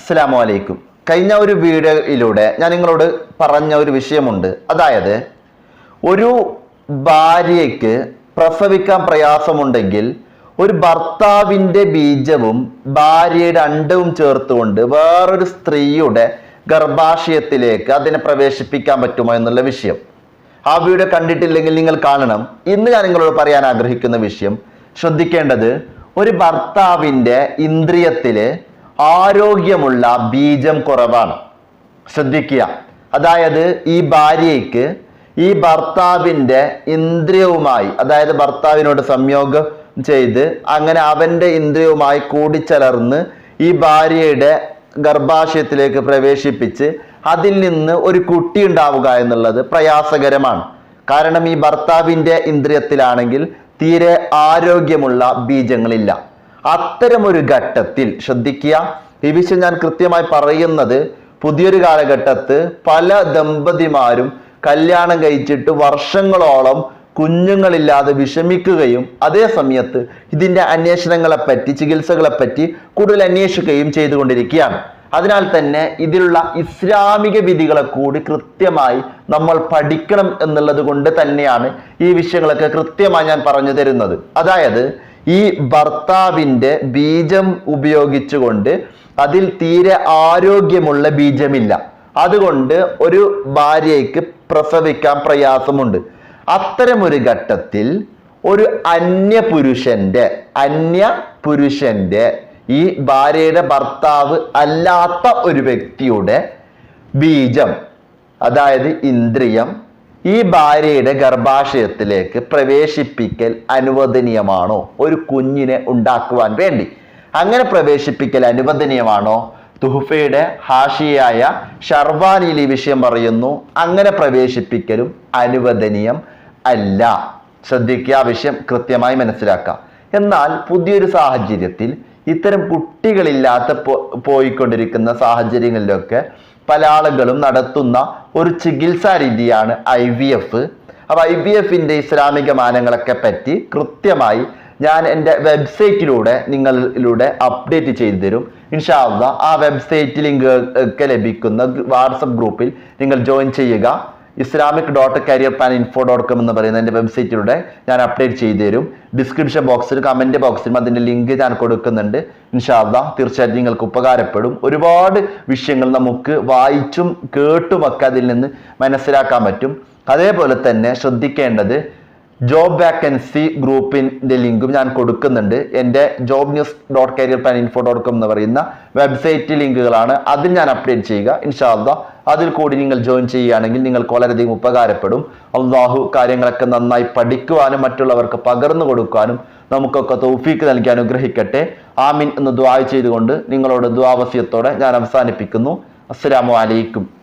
അസ്സലാമു അലൈക്കും കഴിഞ്ഞ ഒരു വീഡിയോയിലൂടെ ഞാൻ നിങ്ങളോട് പറഞ്ഞ ഒരു വിഷയമുണ്ട്. അതായത് ഒരു ഭാര്യയ്ക്ക് പ്രസവിക്കാൻ പ്രയാസമുണ്ടെങ്കിൽ ഒരു ഭർത്താവിന്റെ ബീജവും ഭാര്യയുടെ അണ്ടവും ചേർത്തുകൊണ്ട് വേറൊരു സ്ത്രീയുടെ ഗർഭാശയത്തിലേക്ക് അതിനെ പ്രവേശിപ്പിക്കാൻ പറ്റുമോ എന്നുള്ള വിഷയം. ആ വീഡിയോ കണ്ടിട്ടില്ലെങ്കിൽ നിങ്ങൾ കാണണം. ഇന്ന് ഞാൻ നിങ്ങളോട് പറയാൻ ആഗ്രഹിക്കുന്ന വിഷയം ശ്രദ്ധിക്കേണ്ടത് ഒരു ഭർത്താവിന്റെ ഇന്ദ്രിയത്തിൽ ആരോഗ്യമുള്ള ബീജം കുറവാണ്. ശ്രദ്ധിക്കുക. അതായത് ഈ ഭാര്യയ്ക്ക് ഈ ഭർത്താവിന്റെ ഇന്ദ്രിയവുമായി അതായത് ഭർത്താവിനോട് സംയോഗം ചെയ്ത് അങ്ങനെ അവന്റെ ഇന്ദ്രിയവുമായി കൂടിച്ചലർന്ന് ഈ ഭാര്യയുടെ ഗർഭാശയത്തിലേക്ക് പ്രവേശിപ്പിച്ച് അതിൽ നിന്ന് ഒരു കുട്ടി ഉണ്ടാവുക എന്നുള്ളത് പ്രയാസകരമാണ്. കാരണം ഈ ഭർത്താവിന്റെ ഇന്ദ്രിയത്തിലാണെങ്കിൽ തീരെ ആരോഗ്യമുള്ള ബീജങ്ങളില്ല. അത്തരമൊരു ഘട്ടത്തിൽ ശ്രദ്ധിക്കുക. ഈ വിഷയം ഞാൻ കൃത്യമായി പറയുന്നത് പുതിയൊരു കാലഘട്ടത്ത് പല ദമ്പതിമാരും കല്യാണം കഴിച്ചിട്ട് വർഷങ്ങളോളം കുഞ്ഞുങ്ങളില്ലാതെ വിഷമിക്കുകയും അതേ സമയത്ത് ഇതിന്റെ അന്വേഷണങ്ങളെപ്പറ്റി ചികിത്സകളെപ്പറ്റി കൂടുതൽ അന്വേഷിക്കുകയും ചെയ്തുകൊണ്ടിരിക്കുകയാണ്. അതിനാൽ തന്നെ ഇതിലുള്ള ഇസ്ലാമിക വിധികളെ കൂടി കൃത്യമായി നമ്മൾ പഠിക്കണം എന്നുള്ളത് കൊണ്ട് തന്നെയാണ് ഈ വിഷയങ്ങളൊക്കെ കൃത്യമായി ഞാൻ പറഞ്ഞു തരുന്നത്. അതായത് ഈ ഭർത്താവിന്റെ ബീജം ഉപയോഗിച്ചുകൊണ്ട് അതിൽ തീരെ ആരോഗ്യമുള്ള ബീജമില്ല. അതുകൊണ്ട് ഒരു ഭാര്യയ്ക്ക് പ്രസവിക്കാൻ പ്രയാസമുണ്ട്. അത്തരമൊരു ഘട്ടത്തിൽ ഒരു അന്യപുരുഷന്റെ അന്യ പുരുഷന്റെ ഈ ഭാര്യയുടെ ഭർത്താവ് അല്ലാത്ത ഒരു വ്യക്തിയുടെ ബീജം അതായത് ഇന്ദ്രിയം ഈ ഭാര്യയുടെ ഗർഭാശയത്തിലേക്ക് പ്രവേശിപ്പിക്കൽ അനുവദനീയമാണോ? ഒരു കുഞ്ഞിനെ ഉണ്ടാക്കുവാൻ വേണ്ടി. അങ്ങനെ പ്രവേശിപ്പിക്കൽ അനുവദനീയമാണോ? തുഹഫയുടെ ഹാഷിയായ ഷർവാനിയിൽ വിഷയം പറയുന്നു അങ്ങനെ പ്രവേശിപ്പിക്കലും അനുവദനീയം അല്ല. ശ്രദ്ധിക്കുക ആ വിഷയം കൃത്യമായി മനസ്സിലാക്കുക. എന്നാൽ പുതിയൊരു സാഹചര്യത്തിൽ ഇത്തരം കുട്ടികളില്ലാത്ത പോയിക്കൊണ്ടിരിക്കുന്ന സാഹചര്യങ്ങളിലൊക്കെ പല ആളുകളും നടത്തുന്ന ഒരു ചികിത്സാ രീതിയാണ് ഐ വി എഫ്. അപ്പോൾ ഐ വി എഫിന്റെ ഇസ്ലാമിക മാനങ്ങളൊക്കെ പറ്റി കൃത്യമായി ഞാൻ എന്റെ വെബ്സൈറ്റിലൂടെ നിങ്ങളിലൂടെ അപ്ഡേറ്റ് ചെയ്തു തരും ഇൻഷാല്ല ആ വെബ്സൈറ്റ് ലിങ്ക് ഒക്കെ ലഭിക്കുന്ന വാട്സപ്പ് ഗ്രൂപ്പിൽ നിങ്ങൾ ജോയിൻ ചെയ്യുക. Islamic dot career plan info dot com എന്ന് പറയുന്ന എന്റെ വെബ്സൈറ്റിലൂടെ ഞാൻ അപ്ഡേറ്റ് ചെയ്തു തരും ഡിസ്ക്രിപ്ഷൻ ബോക്സിൽ കമന്റ് ബോക്സിലും അതിന്റെ ലിങ്ക് ഞാൻ കൊടുക്കുന്നുണ്ട്. ഇൻഷാല്ല തീർച്ചയായിട്ടും നിങ്ങൾക്ക് ഉപകാരപ്പെടും. ഒരുപാട് വിഷയങ്ങൾ നമുക്ക് വായിച്ചും കേട്ടുമൊക്കെ അതിൽ നിന്ന് മനസ്സിലാക്കാൻ പറ്റും. അതേപോലെ തന്നെ ശ്രദ്ധിക്കേണ്ടത് ജോബ് വാക്കൻസി ഗ്രൂപ്പിന്റെ ലിങ്കും ഞാൻ കൊടുക്കുന്നുണ്ട്. എന്റെ job news dot career plan info dot com എന്ന് പറയുന്ന വെബ്സൈറ്റ് ലിങ്കുകളാണ്. അതിൽ ഞാൻ അപ്ഡേറ്റ് ചെയ്യുക. ഇൻഷാല്ല അതിൽ കൂടി നിങ്ങൾ ജോയിൻ ചെയ്യുകയാണെങ്കിൽ നിങ്ങൾക്ക് വളരെയധികം ഉപകാരപ്പെടും. അള്ളാഹു കാര്യങ്ങളൊക്കെ നന്നായി പഠിക്കുവാനും മറ്റുള്ളവർക്ക് പകർന്നു കൊടുക്കാനും നമുക്കൊക്കെ തൗഫീക്ക് നൽകി അനുഗ്രഹിക്കട്ടെ. ആമിൻ എന്ന് ദ്വാ ചെയ്തുകൊണ്ട് നിങ്ങളോട് ദ്വാവസ്യത്തോടെ ഞാൻ അവസാനിപ്പിക്കുന്നു. അസ്സലാമു അലൈക്കും.